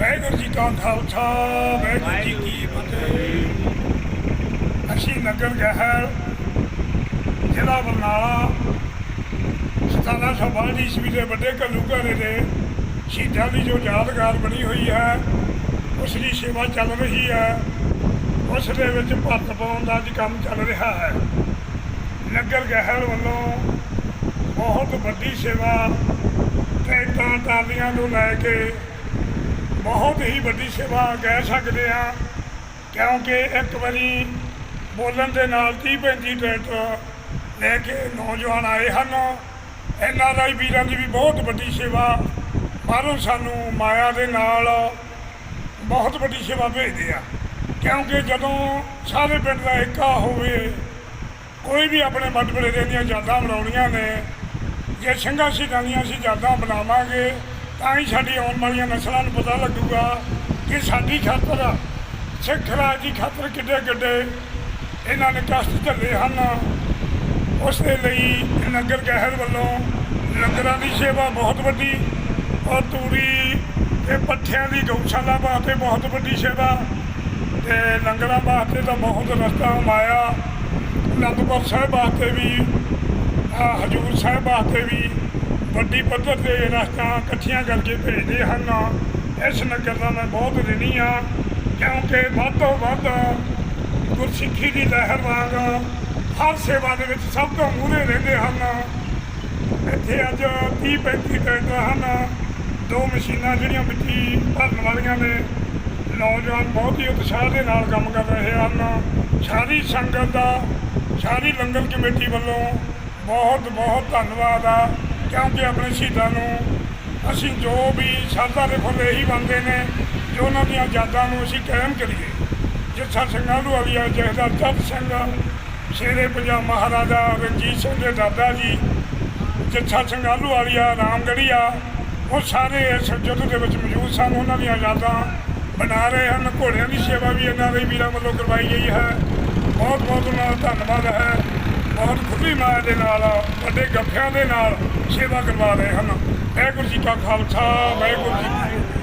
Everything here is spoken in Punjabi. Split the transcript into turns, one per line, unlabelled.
ਵਾਹਿਗੁਰੂ ਜੀ ਕਾ ਖਾਲਸਾ, ਵਾਹਿਗੁਰੂ ਜੀ ਕੀ ਫਤਿਹ। ਅਸੀਂ ਨਗਰ ਗਹਿਰ, ਜ਼ਿਲ੍ਹਾ ਬਰਨਾਲਾ 1722 ਈਸਵੀ ਦੇ ਵੱਡੇ ਘੱਲੂਘਾਰੇ ਦੇ ਸ਼ਹੀਦਾਂ ਦੀ ਜੋ ਯਾਦਗਾਰ ਬਣੀ ਹੋਈ ਹੈ, ਉਸ ਦੀ ਸੇਵਾ ਚੱਲ ਰਹੀ ਹੈ, ਉਸ ਦੇ ਵਿੱਚ ਭਰਤ ਪਾਉਣ ਦਾ ਅੱਜ ਕੰਮ ਚੱਲ ਰਿਹਾ ਹੈ। ਨਗਰ ਗਹਿਰ ਵੱਲੋਂ ਬਹੁਤ ਵੱਡੀ ਸੇਵਾ ਟਰੈਕਟਰਾਂ ਟਾਲੀਆਂ ਨੂੰ ਲੈ ਕੇ ਬਹੁਤ ਹੀ ਵੱਡੀ ਸੇਵਾ ਕਹਿ ਸਕਦੇ ਆ ਕਿਉਂਕਿ ਇੱਕ ਵਾਰੀ ਬੋਲਣ ਦੇ ਨਾਲ 30 35 ਟਰੈਕਟਰ ਲੈ ਕੇ ਨੌਜਵਾਨ ਆਏ ਹਨ। ਐਨ ਆਰ ਆਈ ਵੀਰਾਂ ਦੀ ਵੀ ਬਹੁਤ ਵੱਡੀ ਸੇਵਾ। ਬਾਹਰੋਂ ਸਾਨੂੰ ਮਾਇਆ ਦੇ ਨਾਲ ਬਹੁਤ ਵੱਡੀ ਸੇਵਾ ਭੇਜਦੇ ਆ। ਕਿਉਂਕਿ ਜਦੋਂ ਸਾਰੇ ਪਿੰਡ ਦਾ ਏਕਾ ਹੋਵੇ, ਕੋਈ ਵੀ ਆਪਣੇ ਮੱਧ ਬਲੇਰੇ ਦੀਆਂ ਯਾਦਾਂ ਬਣਾਉਣੀਆਂ ਨੇ, ਜੇ ਸਿੰਘਾਂ ਸ਼ਹੀਦਾਂ ਦੀਆਂ ਅਸੀਂ ਯਾਦਾਂ ਬਣਾਵਾਂਗੇ ਤਾਂ ਹੀ ਸਾਡੀ ਆਉਣ ਵਾਲੀਆਂ ਨਸਲਾਂ ਨੂੰ ਪਤਾ ਲੱਗੂਗਾ ਕਿ ਸਾਡੀ ਖਾਤਰ, ਸਿੱਖ ਰਾਜ ਦੀ ਖਾਤਰ ਕਿੱਡੇ ਕਿੱਡੇ ਇਹਨਾਂ ਨੇ ਕਸ਼ਟ ਝੱਲੇ ਹਨ। ਉਸ ਦੇ ਲਈ ਨਗਰ ਗਹਿਰ ਵੱਲੋਂ ਲੰਗਰਾਂ ਦੀ ਸੇਵਾ ਬਹੁਤ ਵੱਡੀ ਔਰ ਤੂੜੀ ਤੇ ਪੱਠਿਆਂ ਦੀ ਗਊਸ਼ਾਲਾ ਵਾਸਤੇ ਬਹੁਤ ਵੱਡੀ ਸੇਵਾ ਤੇ ਲੰਗਰਾਂ ਵਾਸਤੇ ਤਾਂ ਬਹੁਤ ਰਸਤਾ ਮਾਇਆ। ਅਨੰਦਪੁਰ ਸਾਹਿਬ ਵਾਸਤੇ ਵੀ ਹਜੂਰ ਸਾਹਿਬ ਵਾਸਤੇ ਵੀ ਵੱਡੀ ਪੱਧਰ ਤੇ ਰਸਤਾਂ ਇਕੱਠੀਆਂ ਕਰਕੇ ਭੇਜਦੇ ਹਨ। ਇਸ ਨਗਰ ਦਾ ਮੈਂ ਬਹੁਤ ਰਿਣੀ ਆ ਕਿਉਂਕਿ ਵੱਧ ਤੋਂ ਵੱਧ ਗੁਰਸਿੱਖੀ ਦੀ ਲਹਿਰ ਵਾਂਗ ਹਰ ਸੇਵਾ ਦੇ ਵਿੱਚ ਸਭ ਤੋਂ ਮੂਹਰੇ ਰਹਿੰਦੇ ਹਨ। ਇੱਥੇ ਅੱਜ 30 35 ਟਰੈਕਟਰ ਹਨ। ਦੋ ਮਸ਼ੀਨਾਂ ਜਿਹੜੀਆਂ ਮਿੱਟੀ ਭਰਨ ਵਾਲੀਆਂ ਨੇ। ਨੌਜਵਾਨ ਬਹੁਤ ਹੀ ਉਤਸ਼ਾਹ ਦੇ ਨਾਲ ਕੰਮ ਕਰ ਰਹੇ ਹਨ। ਸਾਰੀ ਸੰਗਤ ਦਾ, ਸਾਰੀ ਲੰਗਰ ਕਮੇਟੀ ਵੱਲੋਂ ਬਹੁਤ ਬਹੁਤ ਧੰਨਵਾਦ ਆ। ਕਿਉਂਕਿ ਆਪਣੇ ਸ਼ਹੀਦਾਂ ਨੂੰ ਅਸੀਂ ਜੋ ਵੀ ਸ਼ਰਧਾ ਦੇ ਫੁੱਲ ਇਹੀ ਬੰਦੇ ਨੇ, ਜੋ ਉਹਨਾਂ ਦੀਆਂ ਯਾਦਾਂ ਨੂੰ ਅਸੀਂ ਕਾਇਮ ਕਰੀਏ। ਜਿੱਥਾ ਸਿੰਘਾਂ ਵਾਲੀਆ ਜਹਦਾਰ ਜੱਟ ਸਿੰਘ ਸ਼ੇਰੇ ਪੰਜਾਬ ਮਹਾਰਾਜਾ ਰਣਜੀਤ ਸਿੰਘ ਦੇ ਦਾਦਾ ਜੀ, ਜਿੱਥਾ ਸਿੰਘਾਲੂ ਵਾਲੀਆ ਰਾਮਗੜੀਆ ਉਹ ਸਾਰੇ ਇਸ ਯੁੱਧ ਦੇ ਵਿੱਚ ਮੌਜੂਦ ਸਨ। ਉਹਨਾਂ ਦੀਆਂ ਯਾਦਾਂ ਬਣਾ ਰਹੇ ਹਨ। ਘੋੜਿਆਂ ਦੀ ਸੇਵਾ ਵੀ ਇਹਨਾਂ ਦੇ ਵੀਰਾਂ ਵੱਲੋਂ ਕਰਵਾਈ ਗਈ ਹੈ। ਬਹੁਤ ਬਹੁਤ ਉਹਨਾਂ ਦਾ ਧੰਨਵਾਦ ਹੈ। ਬਹੁਤ ਖੁੱਲੀ ਮਾਇਆ ਦੇ ਨਾਲ, ਵੱਡੇ ਗੱਫਿਆਂ ਦੇ ਨਾਲ ਸੇਵਾ ਕਰਵਾ ਰਹੇ ਹਨ। ਵਾਹਿਗੁਰੂ ਜੀ ਕਾ ਖਾਲਸਾ, ਵਾਹਿਗੁਰੂ ਜੀ